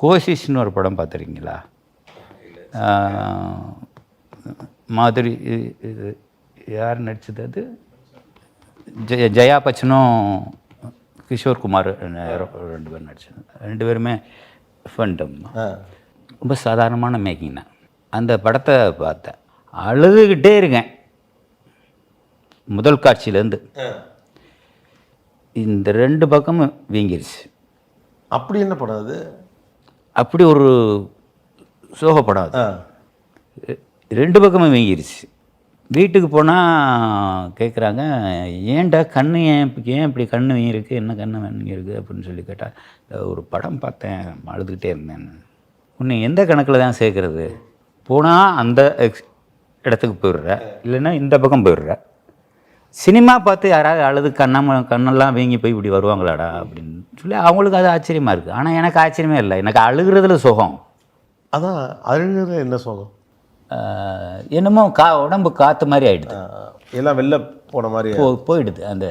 கோசிஸ்னு ஒரு படம் பார்த்துருக்கீங்களா? மாதிரி யார் நடிச்சது அது? ஜெய ஜெயா பச்சனும் கிஷோர் குமார் ரெண்டு பேரும் நடிச்சது. ரெண்டு பேருமே ஃபண்டம் ரொம்ப சாதாரணமான மேக்கிங் தான். அந்த படத்தை பார்த்தேன். அழுதுகிட்டே இருக்கேன். முதல் காட்சியிலேருந்து. இந்த ரெண்டு பக்கமும் வீங்கிருச்சு. அப்படி என்ன படம் அது? அப்படி ஒரு சோக படம் அது ஆ. ரெ- ரெண்டு பக்கமும் வீங்கிருச்சு. வீட்டுக்கு போனால் கேட்குறாங்க ஏன்டா கண்ணு ஏன் ஏன் இப்படி கண்ணு வீங்கிருக்கு என்ன கண்ணு வீங்கிருக்கு அப்படின்னு சொல்லி கேட்டால் ஒரு படம் பார்த்தேன் அழுதுகிட்டே இருந்தேன். உன்னை எந்த கணக்கில் தான் சேர்க்குறது? போனால் அந்த எக்ஸ் இடத்துக்கு போயிடுற இல்லைன்னா இந்த பக்கம் போயிடுற. சினிமா பார்த்து யாராவது அழுது கண்ணாம கண்ணெல்லாம் வீங்கி போய் இப்படி வருவாங்களாடா அப்படின்னு சொல்லி அவங்களுக்கு அது ஆச்சரியமாக இருக்குது ஆனால் எனக்கு ஆச்சரியமே இல்லை. எனக்கு அழுகிறதுல சுகம். அதான் அழுகிற என்ன சோகம்? என்னமோ கா உடம்பு காற்று மாதிரி ஆயிடுது. ஆ, எல்லாம் வெளில போன மாதிரி போ போயிடுது அந்த